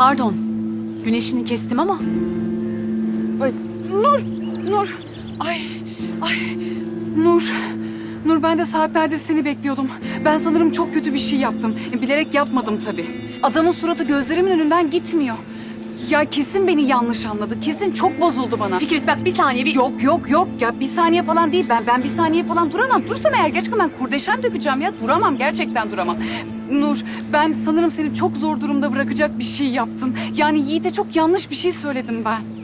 Pardon. Güneşini kestim ama. Ay, Nur, Nur. Ay, ay, Nur. Nur ben de saatlerdir seni bekliyordum. Ben sanırım çok kötü bir şey yaptım. Bilerek yapmadım tabii. Adamın suratı gözlerimin önünden gitmiyor. Ya kesin beni yanlış anladı. Kesin çok bozuldu bana. Fikret bak bir saniye bir... Yok yok yok ya bir saniye falan değil. Ben ben bir saniye falan duramam. Dursam eğer gerçekten ben kurdeşen dökeceğim ya. Duramam gerçekten duramam. Nur ben sanırım seni çok zor durumda bırakacak bir şey yaptım. Yani Yiğit'e çok yanlış bir şey söyledim ben.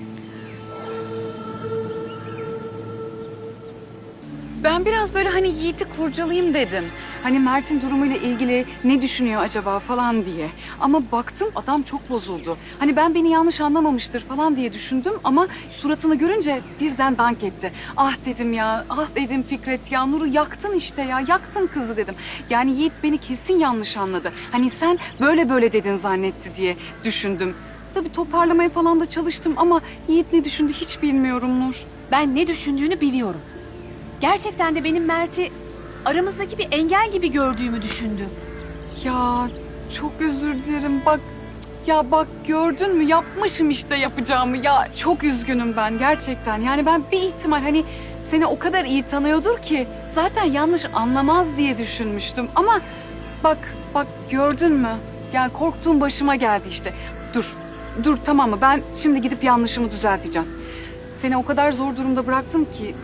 Ben biraz böyle hani Yiğit'i kurcalayayım dedim. Hani Mert'in durumuyla ilgili ne düşünüyor acaba falan diye. Ama baktım adam çok bozuldu. Hani ben beni yanlış anlamamıştır falan diye düşündüm ama suratını görünce birden dank etti. Ah dedim ya, ah dedim Fikret ya Nur'u yaktın işte ya, yaktın kızı dedim. Yani Yiğit beni kesin yanlış anladı. Hani sen böyle böyle dedin zannetti diye düşündüm. Tabii toparlamaya falan da çalıştım ama Yiğit ne düşündü hiç bilmiyorum Nur. Ben ne düşündüğünü biliyorum. Gerçekten de benim Mert'i aramızdaki bir engel gibi gördüğümü düşündü. Ya çok özür dilerim. Bak ya bak gördün mü? Yapmışım işte yapacağımı. Ya çok üzgünüm ben gerçekten. Yani ben bir ihtimal hani seni o kadar iyi tanıyordur ki zaten yanlış anlamaz diye düşünmüştüm. Ama bak bak gördün mü? Yani korktuğum başıma geldi işte. Dur dur tamam mı? Ben şimdi gidip yanlışımı düzelteceğim. Seni o kadar zor durumda bıraktım ki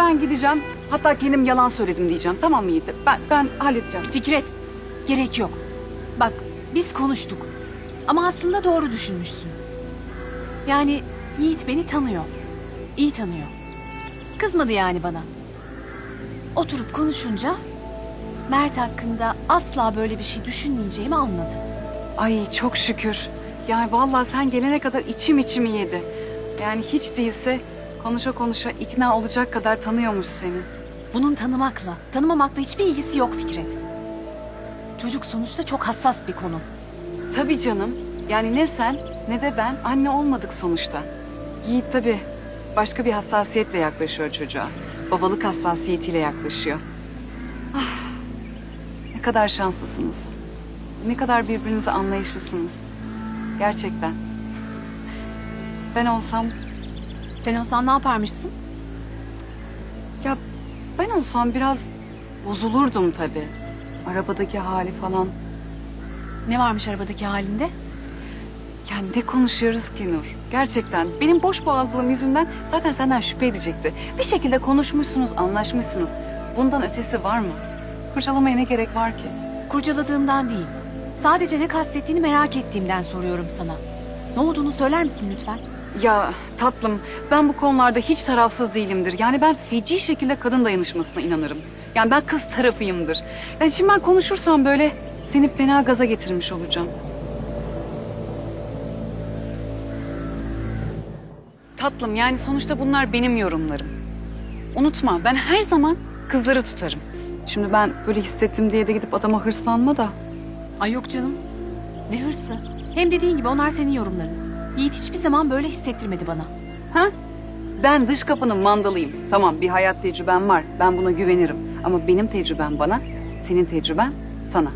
ben gideceğim hatta kendim yalan söyledim diyeceğim tamam mı Yiğit ben ben halledeceğim. Fikret, gerek yok. Bak, biz konuştuk. Ama aslında doğru düşünmüşsün. Yani Yiğit beni tanıyor. İyi tanıyor. Kızmadı yani bana. Oturup konuşunca Mert hakkında asla böyle bir şey düşünmeyeceğimi anladı. Ay çok şükür. Yani vallahi sen gelene kadar içim içimi yedi. Yani hiç değilse konuşa konuşa ikna olacak kadar tanıyormuş seni. Bunun tanımakla, tanımamakla hiçbir ilgisi yok Fikret. Çocuk sonuçta çok hassas bir konu. Tabii canım. Yani ne sen ne de ben anne olmadık sonuçta. Yiğit tabii başka bir hassasiyetle yaklaşıyor çocuğa. Babalık hassasiyetiyle yaklaşıyor. Ah, ne kadar şanslısınız. Ne kadar birbirinize anlayışlısınız. Gerçekten. Ben olsam Sen olsan ne yaparmışsın? Ya ben olsam biraz bozulurdum tabii. Arabadaki hali falan. Ne varmış arabadaki halinde? Yani ne konuşuyoruz ki Nur? Gerçekten benim boş boğazlığım yüzünden zaten senden şüphe edecekti. Bir şekilde konuşmuşsunuz, anlaşmışsınız. Bundan ötesi var mı? Kurcalamaya ne gerek var ki? Kurcaladığımdan değil. Sadece ne kastettiğini merak ettiğimden soruyorum sana. Ne olduğunu söyler misin lütfen? Ya tatlım ben bu konularda hiç tarafsız değilimdir. Yani ben feci şekilde kadın dayanışmasına inanırım. Yani ben kız tarafıyımdır. Yani şimdi ben konuşursam böyle seni fena gaza getirmiş olacağım. Tatlım yani sonuçta bunlar benim yorumlarım. Unutma ben her zaman kızları tutarım. Şimdi ben böyle hissettim diye de gidip adama hırslanma da. Ay yok canım. Ne hırsı. Hem dediğin gibi onlar senin yorumların. Yiğit hiçbir zaman böyle hissettirmedi bana. Ha? Ben dış kapının mandalıyım. Tamam bir hayat tecrübem var. Ben buna güvenirim. Ama benim tecrübem bana, senin tecrüben sana.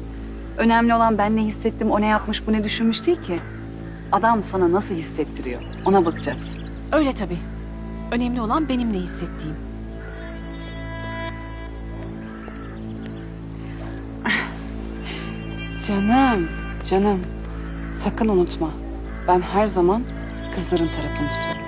Önemli olan ben ne hissettim, o ne yapmış, bu ne düşünmüş değil ki. Adam sana nasıl hissettiriyor, ona bakacaksın. Öyle tabii. Önemli olan benim ne hissettiğim. Canım, canım. Sakın unutma. Ben her zaman kızların tarafını tutarım.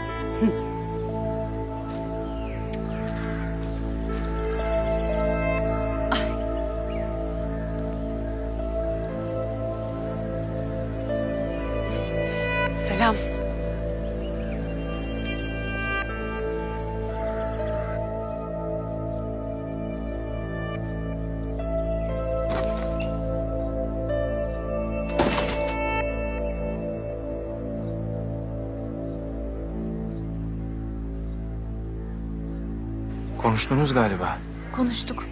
Konuştunuz galiba. Konuştuk.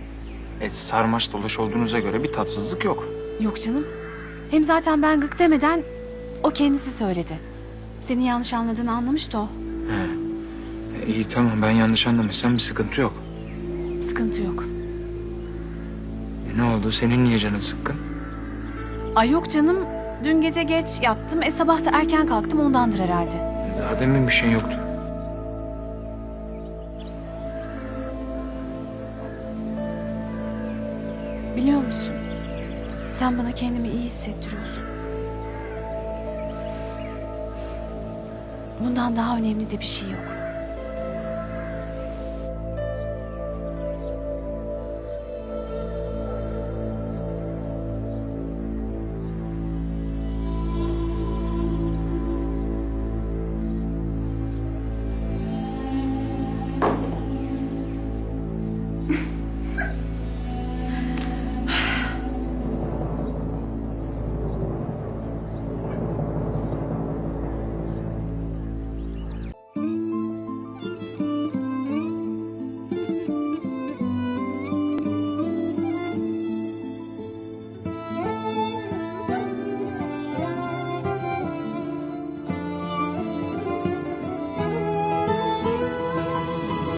E, sarmaş dolaş olduğunuza göre bir tatsızlık yok. Yok canım. Hem zaten ben gık demeden o kendisi söyledi. Seni yanlış anladığını anlamıştı o. He. E, iyi tamam ben yanlış anlamışsam bir sıkıntı yok. Sıkıntı yok. E, ne oldu senin niye canın sıkkın? Ay yok canım. Dün gece geç yattım. E sabah da erken kalktım ondandır herhalde. Daha demin bir şey yoktu. Biliyor musun? Sen bana kendimi iyi hissettiriyorsun. Bundan daha önemli de bir şey yok.